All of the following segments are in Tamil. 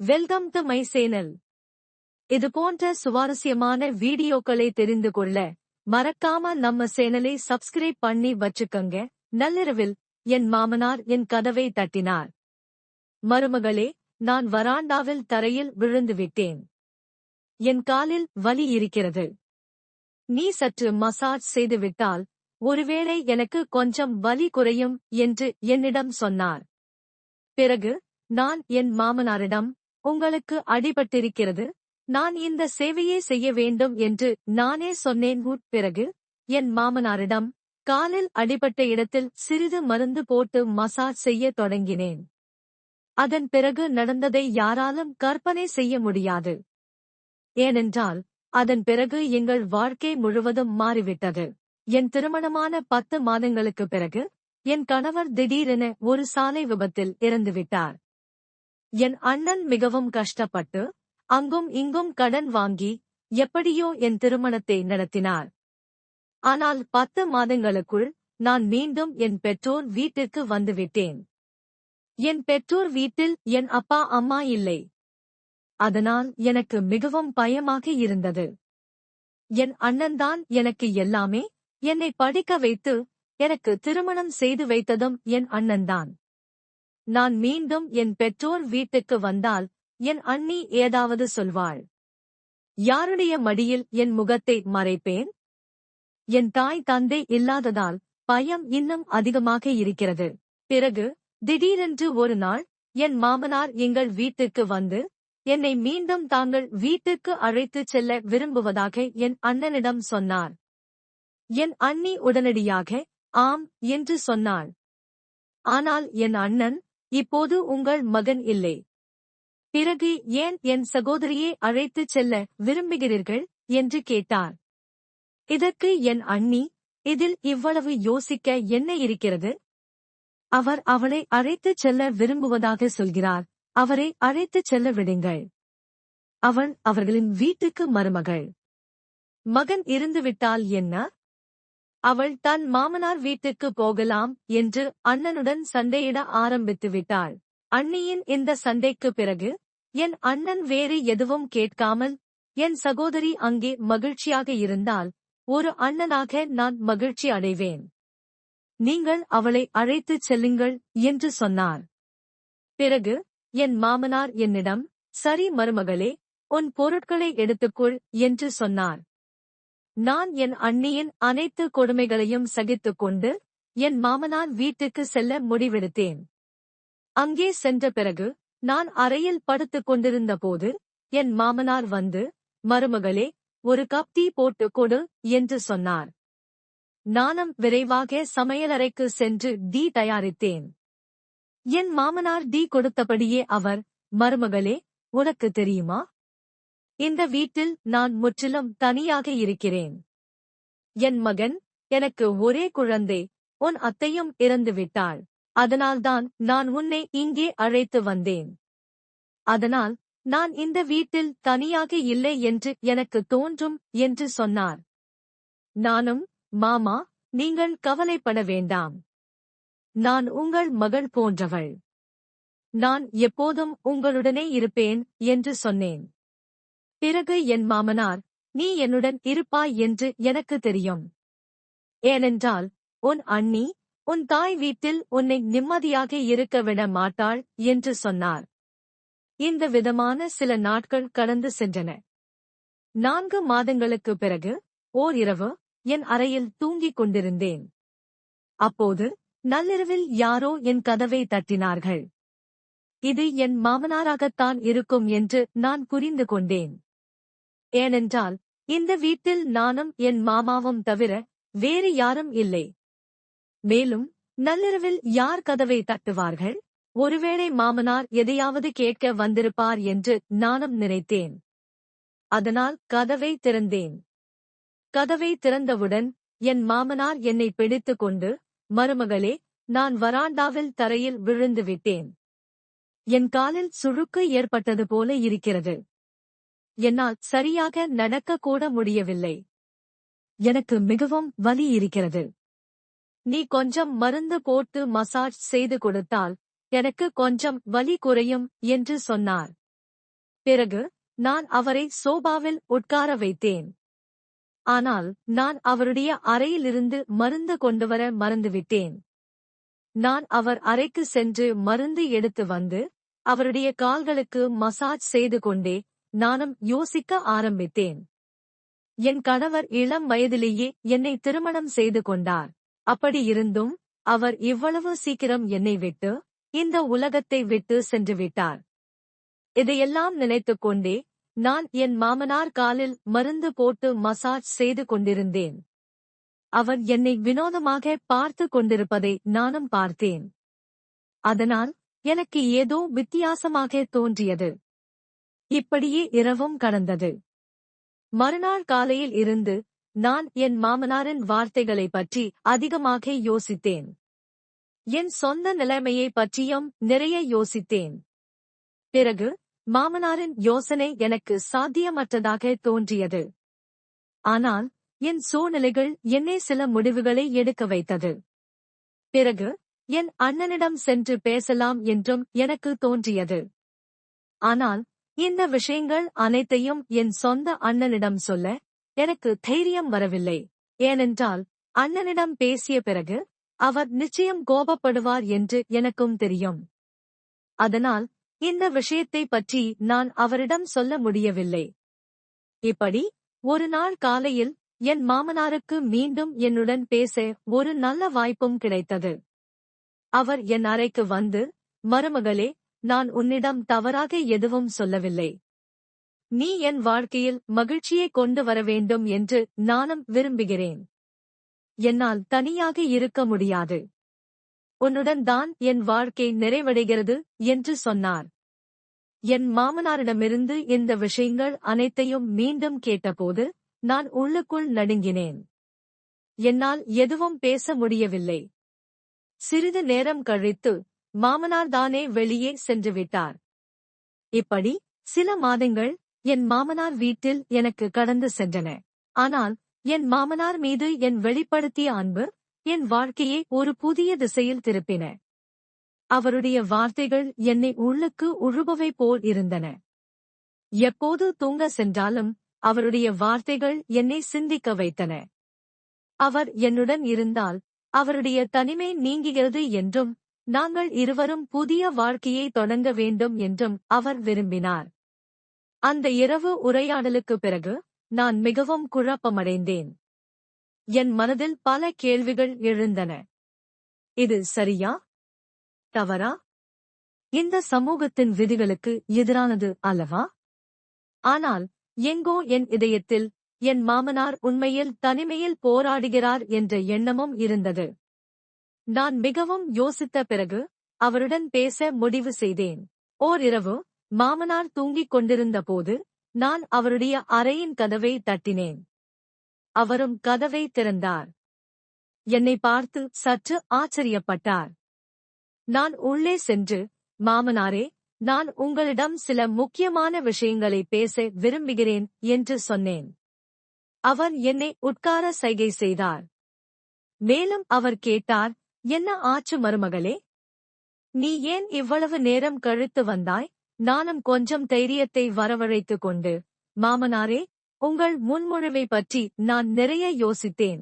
வெல்கம் டு மை சேனல் இது போன்ற சுவாரஸ்யமான வீடியோக்களை தெரிந்து கொள்ள மறக்காம நம்ம சேனலை சப்ஸ்கிரைப் பண்ணி வச்சுக்கங்க. நள்ளிரவில் என் மாமனார் என் கதவை தட்டினார். மருமகளே நான் வராண்டாவில் தரையில் விழுந்து விட்டேன். என் காலில் வலி இருக்கிறது. நீ சற்று மசாஜ் செய்துவிட்டால் ஒருவேளை எனக்கு கொஞ்சம் வலி குறையும் என்று என்னிடம் சொன்னார். பிறகு நான் என் மாமனாரிடம் உங்களுக்கு அடிபட்டிருக்கிறது. நான் இந்த சேவையை செய்ய வேண்டும் என்று நானே சொன்னேன். உட் பிறகு என் மாமனாரிடம் காலில் அடிபட்ட இடத்தில் சிறிது மருந்து போட்டு மசாஜ் செய்ய தொடங்கினேன். அதன் பிறகு நடந்ததை யாராலும் கற்பனை செய்ய முடியாது. ஏனென்றால் அதன் பிறகு எங்கள் வாழ்க்கை முழுவதும் மாறிவிட்டது. என் திருமணமான பத்து மாதங்களுக்கு பிறகு என் கணவர் திடீரென ஒரு சாலை விபத்தில் இறந்துவிட்டார். என் அண்ணன் மிகவும் கஷ்டப்பட்டு அங்கும் இங்கும் கடன் வாங்கி எப்படியோ என் திருமணத்தை நடத்தினார். ஆனால் பத்து மாதங்களுக்குள் நான் மீண்டும் என் பெற்றோர் வீட்டிற்கு வந்துவிட்டேன். என் பெற்றோர் வீட்டில் என் அப்பா அம்மா இல்லை. அதனால் எனக்கு மிகவும் பயமாக இருந்தது. என் அண்ணன்தான் எனக்கு எல்லாமே என்னை படிக்க வைத்து எனக்கு திருமணம் செய்து வைத்ததும் என் அண்ணன்தான் நான் மீண்டும் என் பெற்றோர் வீட்டுக்கு வந்தால் என் அண்ணி ஏதாவது சொல்வாள். யாருடைய மடியில் என் முகத்தை மறைப்பேன்? என் தாய் தந்தை இல்லாததால் பயம் இன்னும் அதிகமாக இருக்கிறது. பிறகு திடீரென்று ஒரு நாள் என் மாமனார் எங்கள் வீட்டுக்கு வந்து என்னை மீண்டும் தாங்கள் வீட்டுக்கு அழைத்துச் செல்ல விரும்புவதாக என் அண்ணனிடம் சொன்னார். என் அண்ணி உடனடியாக ஆம் என்று சொன்னாள். ஆனால் என் அண்ணன் இப்போது உங்கள் மகன் இல்லை. பிறகு ஏன் என் சகோதரியை அழைத்துச் செல்ல விரும்புகிறீர்கள்? என்று கேட்டார். இதற்கு என் அண்ணி இதில் இவ்வளவு யோசிக்க என்ன இருக்கிறது? அவர் அவளை அழைத்துச் செல்ல விரும்புவதாக சொல்கிறார். அவரை அழைத்துச் செல்ல விடுங்கள். அவன் அவர்களின் வீட்டுக்கு மருமகள். மகன் இருந்துவிட்டால் என்ன? அவள் தன் மாமனார் வீட்டுக்கு போகலாம் என்று அண்ணனுடன் சண்டையிட ஆரம்பித்து விட்டாள் அண்ணியின் இந்த சண்டைக்கு பிறகு என் அண்ணன் வேறு எதுவும் கேட்காமல் என் சகோதரி அங்கே மகிழ்ச்சியாக இருந்தால் ஒரு அண்ணனாக நான் மகிழ்ச்சி அடைவேன். நீங்கள் அவளை அழைத்துச் செல்லுங்கள் என்று சொன்னார். பிறகு என் மாமனார் என்னிடம் சரி மருமகளே உன் பொருட்களை எடுத்துக்கொள் என்று சொன்னார். நான் என் அண்ணியின் அனைத்து கொடுமைகளையும் சகித்துக் கொண்டு என் மாமனார் வீட்டுக்கு செல்ல முடிவெடுத்தேன். அங்கே சென்ற பிறகு நான் அறையில் படுத்துக் கொண்டிருந்த போது என் மாமனார் வந்து மருமகளே ஒரு கப் டீ போட்டு கொடு என்று சொன்னார். நானும் விரைவாக சமையலறைக்கு சென்று டீ தயாரித்தேன். என் மாமனார் டீ கொடுத்தபடியே அவர் மருமகளே உனக்கு தெரியுமா? இந்த வீட்டில் நான் முற்றிலும் தனியாக இருக்கிறேன். என் மகன் எனக்கு ஒரே குழந்தை உன் அத்தையும் இறந்துவிட்டாள். அதனால்தான் நான் உன்னை இங்கே அழைத்து வந்தேன். அதனால் நான் இந்த வீட்டில் தனியாக இல்லை என்று எனக்கு தோன்றும் என்று சொன்னார். நானும் மாமா நீங்கள் கவலைப்பட வேண்டாம். நான் உங்கள் மகள் போன்றவள். நான் எப்போதும் உங்களுடனே இருப்பேன் என்று சொன்னேன். பிறகு என் மாமனார் நீ என்னுடன் இருப்பாய் என்று எனக்கு தெரியும். ஏனென்றால் உன் அண்ணி உன் தாய் வீட்டில் உன்னை நிம்மதியாக இருக்க விட மாட்டாள் என்று சொன்னார். இந்த விதமான சில நாட்கள் கடந்து சென்றன. நான்கு மாதங்களுக்கு பிறகு ஓர் இரவு என் அறையில் தூங்கிக் கொண்டிருந்தேன். அப்போது நள்ளிரவில் யாரோ என் கதவை தட்டினார்கள். இது என் மாமனாராகத்தான் இருக்கும் என்று நான் புரிந்து கொண்டேன். ஏனென்றால் இந்த வீட்டில் நானும் என் மாமாவும் தவிர வேறு யாரும் இல்லை. மேலும் நள்ளிரவில் யார் கதவை தட்டுவார்கள்? ஒருவேளை மாமனார் எதையாவது கேட்க வந்திருப்பார் என்று நானும் நினைத்தேன். அதனால் கதவை திறந்தேன். கதவை திறந்தவுடன் என் மாமனார் என்னை பிடித்துக் கொண்டு மருமகளே நான் வராண்டாவில் தரையில் விழுந்து விட்டேன். என் காலில் சுழுக்கு ஏற்பட்டது போல இருக்கிறது. என்னால் சரியாக நடக்க கூட முடியவில்லை. எனக்கு மிகவும் வலி இருக்கிறது. நீ கொஞ்சம் மருந்து போட்டு மசாஜ் செய்து கொடுத்தால் எனக்கு கொஞ்சம் வலி குறையும் என்று சொன்னார். பிறகு நான் அவரை சோபாவில் உட்கார வைத்தேன். ஆனால் நான் அவருடைய அறையிலிருந்து மருந்து கொண்டுவர மறந்துவிட்டேன். நான் அவர் அறைக்கு சென்று மருந்து எடுத்து வந்து அவருடைய கால்களுக்கு மசாஜ் செய்து கொண்டே நானும் யோசிக்க ஆரம்பித்தேன். என் கணவர் இளம் வயதிலேயே என்னை திருமணம் செய்து கொண்டார். அப்படியிருந்தும் அவர் இவ்வளவு சீக்கிரம் என்னை விட்டு இந்த உலகத்தை விட்டு சென்று விட்டார். இதையெல்லாம் நினைத்துக் கொண்டே நான் என் மாமனார் காலில் மருந்து போட்டு மசாஜ் செய்து கொண்டிருந்தேன். அவர் என்னை வினோதமாக பார்த்து கொண்டிருப்பதை நானும் பார்த்தேன். அதனால் எனக்கு ஏதோ வித்தியாசமாக தோன்றியது. இப்படியே இரவும் கடந்தது. மறுநாள் காலையில் இருந்து நான் என் மாமனாரின் வார்த்தைகளைப் பற்றி அதிகமாக யோசித்தேன். என் சொந்த நிலைமையை பற்றியும் நிறைய யோசித்தேன். பிறகு மாமனாரின் யோசனை எனக்கு சாத்தியமற்றதாக தோன்றியது. ஆனால் என் சூழ்நிலைகள் என்னை சில முடிவுகளை எடுக்க வைத்தது. பிறகு என் அண்ணனிடம் சென்று பேசலாம் என்றும் எனக்கு தோன்றியது. ஆனால் இந்த விஷயங்கள் அனைத்தையும் என் சொந்த அண்ணனிடம் சொல்ல எனக்கு தைரியம் வரவில்லை. ஏனென்றால் அண்ணனிடம் பேசிய பிறகு அவர் நிச்சயம் கோபப்படுவார் என்று எனக்கும் தெரியும். அதனால் இந்த விஷயத்தை பற்றி நான் அவரிடம் சொல்ல முடியவில்லை. இப்படி ஒரு நாள் காலையில் என் மாமனாருக்கு மீண்டும் என்னுடன் பேச ஒரு நல்ல வாய்ப்பும் கிடைத்தது. அவர் என் அறைக்கு வந்து மருமகளே நான் உன்னிடம் தவறாக எதுவும் சொல்லவில்லை. நீ என் வாழ்க்கையில் மகிழ்ச்சியை கொண்டு வர வேண்டும் என்று நானும் விரும்புகிறேன். என்னால் தனியாக இருக்க முடியாது. உன்னுடன் தான் என் வாழ்க்கை நிறைவடைகிறது என்று சொன்னார். என் மாமனாரிடமிருந்து இந்த விஷயங்கள் அனைத்தையும் மீண்டும் கேட்டபோது நான் உள்ளுக்குள் நடுங்கினேன். என்னால் எதுவும் பேச முடியவில்லை. சிறிது நேரம் கழித்து மாமனார் தானே வெளியே சென்று விட்டார். இப்படி சில மாதங்கள் என் மாமனார் வீட்டில் எனக்கு கடந்து சென்றன. ஆனால் என் மாமனார் மீது என் வெளிப்படுத்திய அன்பு என் வாழ்க்கையை ஒரு புதிய திசையில் திருப்பின. அவருடைய வார்த்தைகள் என்னை உள்ளுக்கு உழுபவை போல் இருந்தன. எப்போது தூங்க சென்றாலும் அவருடைய வார்த்தைகள் என்னை சிந்திக்க வைத்தன. அவர் என்னுடன் இருந்தால் அவருடைய தனிமை நீங்குகிறது என்றும் நாங்கள் இருவரும் புதிய வாழ்க்கையை தொடங்க வேண்டும் என்றும் அவர் விரும்பினார். அந்த இரவு உரையாடலுக்கு பிறகு நான் மிகவும் குழப்பமடைந்தேன். என் மனதில் பல கேள்விகள் எழுந்தன. இது சரியா? தவறா? இந்த சமூகத்தின் விதிகளுக்கு எதிரானது அல்லவா? ஆனால் எங்கோ என் இதயத்தில் என் மாமனார் உண்மையில் தனிமையில் போராடுகிறார் என்ற எண்ணமும் இருந்தது. நான் மிகவும் யோசித்த பிறகு அவருடன் பேச முடிவு செய்தேன். ஓர் இரவு மாமனார் தூங்கிக் கொண்டிருந்த போது நான் அவருடைய அறையின் கதவை தட்டினேன். அவரும் கதவை திறந்தார். என்னை பார்த்து சற்று ஆச்சரியப்பட்டார். நான் உள்ளே சென்று மாமனாரே நான் உங்களிடம் சில முக்கியமான விஷயங்களை பேச விரும்புகிறேன் என்று சொன்னேன். அவர் என்னை உட்கார சைகை செய்தார். மேலும் அவர் கேட்டார் என்ன ஆச்சு மருமகளே? நீ ஏன் இவ்வளவு நேரம் கழித்து வந்தாய்? நானும் கொஞ்சம் தைரியத்தை வரவழைத்துக் கொண்டு மாமனாரே உங்கள் முன்மொழிவை பற்றி நான் நிறைய யோசித்தேன்.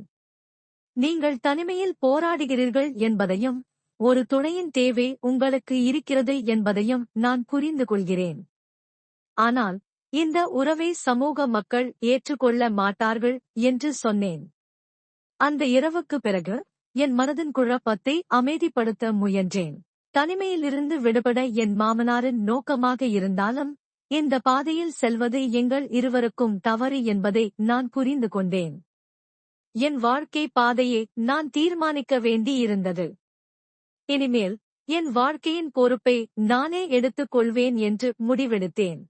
நீங்கள் தனிமையில் போராடுகிறீர்கள் என்பதையும் ஒரு துணையின் தேவை உங்களுக்கு இருக்கிறது என்பதையும் நான் புரிந்து கொள்கிறேன். ஆனால் இந்த உறவை சமூக மக்கள் ஏற்றுக்கொள்ள மாட்டார்கள் என்று சொன்னேன். அந்த இரவுக்கு பிறகு என் மனதின் குழப்பத்தை அமைதிப்படுத்த முயன்றேன். தனிமையிலிருந்து விடுபட என் மாமனாரின் நோக்கமாக இருந்தாலும் இந்த பாதையில் செல்வது எங்கள் இருவருக்கும் தவறு என்பதை நான் புரிந்து கொண்டேன். என் வாழ்க்கை பாதையை நான் தீர்மானிக்க வேண்டியிருந்தது. இனிமேல் என் வாழ்க்கையின் பொறுப்பை நானே எடுத்துக் கொள்வேன் என்று முடிவெடுத்தேன்.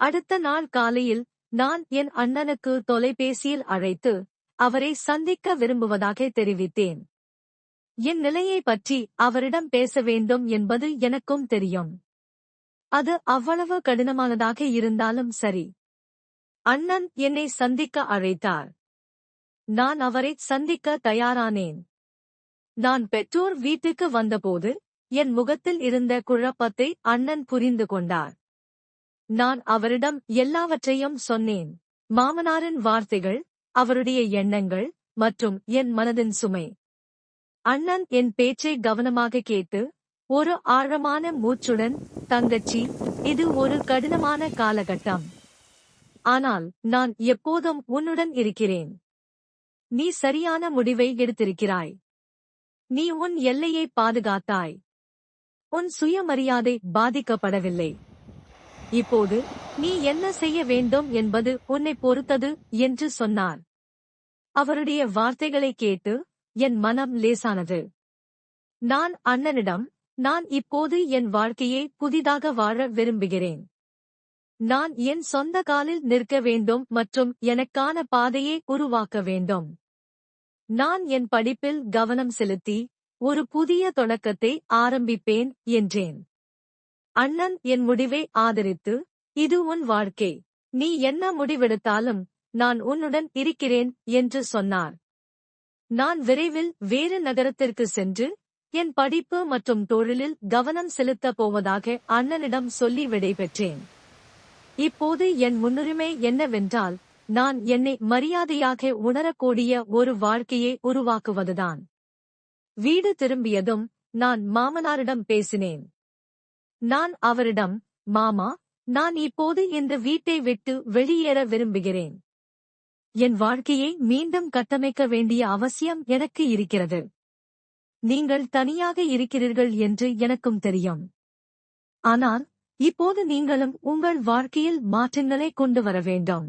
அடுத்த நாள் காலையில் நான் என் அண்ணனுக்கு தொலைபேசியில் அழைத்து அவரை சந்திக்க விரும்புவதாக தெரிவித்தேன். என் நிலையை பற்றி அவரிடம் பேச வேண்டும் என்பது எனக்கும் தெரியும். அது அவ்வளவு கடினமானதாக இருந்தாலும் சரி. அண்ணன் என்னை சந்திக்க அழைத்தார். நான் அவரை சந்திக்க தயாரானேன். நான் பெற்றோர் வீட்டுக்கு வந்தபோது என் முகத்தில் இருந்த குழப்பத்தை அண்ணன் புரிந்து கொண்டார். நான் அவரிடம் எல்லாவற்றையும் சொன்னேன். மாமனாரின் வார்த்தைகள் அவருடைய எண்ணங்கள் மற்றும் என் மனதின் சுமை. அண்ணன் என் பேச்சை கவனமாக கேட்டு ஒரு ஆழமான மூச்சுடன் தங்கச்சி இது ஒரு கடினமான காலகட்டம். ஆனால் நான் எப்போதும் உன்னுடன் இருக்கிறேன். நீ சரியான முடிவை எடுத்திருக்கிறாய். நீ உன் எல்லையை பாதுகாத்தாய். உன் சுயமரியாதை பாதிக்கப்படவில்லை. இப்போது நீ என்ன செய்ய வேண்டும் என்பது உன்னை பொறுத்தது என்று சொன்னார். அவருடைய வார்த்தைகளை கேட்டு என் மனம் லேசானது. நான் அண்ணனிடம் நான் இப்போது என் வாழ்க்கையை புதிதாக வாழ விரும்புகிறேன். நான் என் சொந்த காலில் நிற்க வேண்டும் மற்றும் எனக்கான பாதையை உருவாக்க வேண்டும். நான் என் படிப்பில் கவனம் செலுத்தி ஒரு புதிய தொடக்கத்தை ஆரம்பிப்பேன் என்றேன். அண்ணன் என் முடிவை ஆதரித்து இது உன் வாழ்க்கை. நீ என்ன முடிவெடுத்தாலும் நான் உன்னுடன் இருக்கிறேன் என்று சொன்னார். நான் விரைவில் வேறு நகரத்திற்கு சென்று என் படிப்பு மற்றும் தொழிலில் கவனம் செலுத்தப் போவதாக அண்ணனிடம் சொல்லி விடைபெற்றேன். இப்போது என் முன்னுரிமை என்னவென்றால் நான் என்னை மரியாதையாக உணரக்கூடிய ஒரு வாழ்க்கையை உருவாக்குவதுதான். வீடு திரும்பியதும் நான் மாமனாரிடம் பேசினேன். நான் அவரிடம் மாமா நான் இப்போது இந்த வீட்டை விட்டு வெளியேற விரும்புகிறேன். என் வாழ்க்கையை மீண்டும் கட்டமைக்க வேண்டிய அவசியம் எனக்கு இருக்கிறது. நீங்கள் தனியாக இருக்கிறீர்கள் என்று எனக்கும் தெரியும். ஆனால் இப்போது நீங்களும் உங்கள் வாழ்க்கையில் மாற்றங்களை கொண்டு வர வேண்டும்.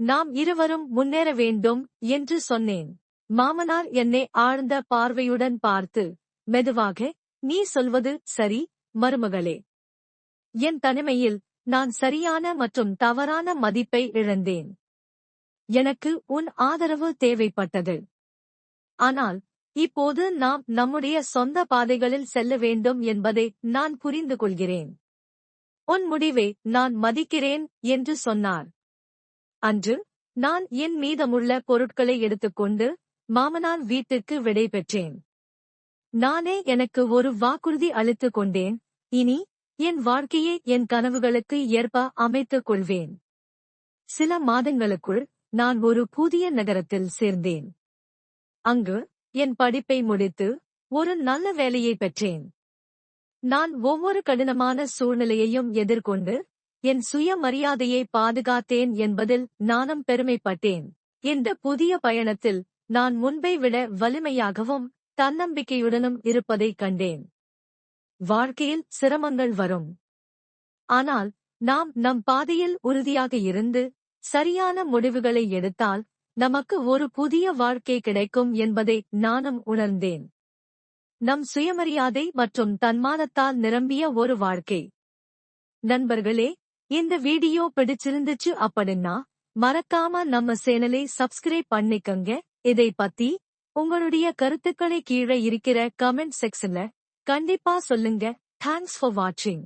நாம் இருவரும் முன்னேற வேண்டும் என்று சொன்னேன். மாமனார் என்னை ஆழ்ந்த பார்வையுடன் பார்த்து மெதுவாக நீ சொல்வது சரி மருமகளே. என் தனிமையில் நான் சரியான மற்றும் தவறான மதிப்பை இழந்தேன். எனக்கு உன் ஆதரவு தேவைப்பட்டது. ஆனால் இப்போது நாம் நம்முடைய சொந்த பாதைகளில் செல்ல வேண்டும் என்பதை நான் புரிந்து கொள்கிறேன். உன் முடிவை நான் மதிக்கிறேன் என்று சொன்னார். அன்று நான் என் மீதமுள்ள பொருட்களை எடுத்துக்கொண்டு மாமனார் வீட்டுக்கு விடை பெற்றேன். நானே எனக்கு ஒரு வாக்குறுதி அளித்துக் கொண்டேன். இனி என் வாழ்க்கையை என் கனவுகளுக்கு ஏற்ப அமைத்துக் கொள்வேன். சில மாதங்களுக்குள் நான் ஒரு புதிய நகரத்தில் சேர்ந்தேன். அங்கு என் படிப்பை முடித்து ஒரு நல்ல வேலையை பெற்றேன். நான் ஒவ்வொரு கடினமான சூழ்நிலையையும் எதிர்கொண்டு என் சுயமரியாதையை பாதுகாத்தேன் என்பதில் நானும் பெருமைப்பட்டேன். இந்த புதிய பயணத்தில் நான் முன்பை விட வலிமையாகவும் தன்னம்பிக்கையுடனும் இருப்பதைக் கண்டேன். வாழ்க்கையில் சிரமங்கள் வரும். ஆனால் நாம் நம் பாதையில் உறுதியாக இருந்து சரியான முடிவுகளை எடுத்தால் நமக்கு ஒரு புதிய வாழ்க்கை கிடைக்கும் என்பதை நானும் உணர்ந்தேன். நம் சுயமரியாதை மற்றும் தன்மானத்தால் நிரம்பிய ஒரு வாழ்க்கை. நண்பர்களே இந்த வீடியோ பிடிச்சிருந்துச்சு அப்படின்னா மறக்காம நம்ம சேனலை சப்ஸ்கிரைப் பண்ணிக்கங்க. இதை பத்தி உங்களுடைய கருத்துக்களை கீழே இருக்கிற கமெண்ட் செக்ஷன்ல கண்டிப்பா சொல்லுங்க. தேங்க்ஸ் ஃபார் வாட்சிங்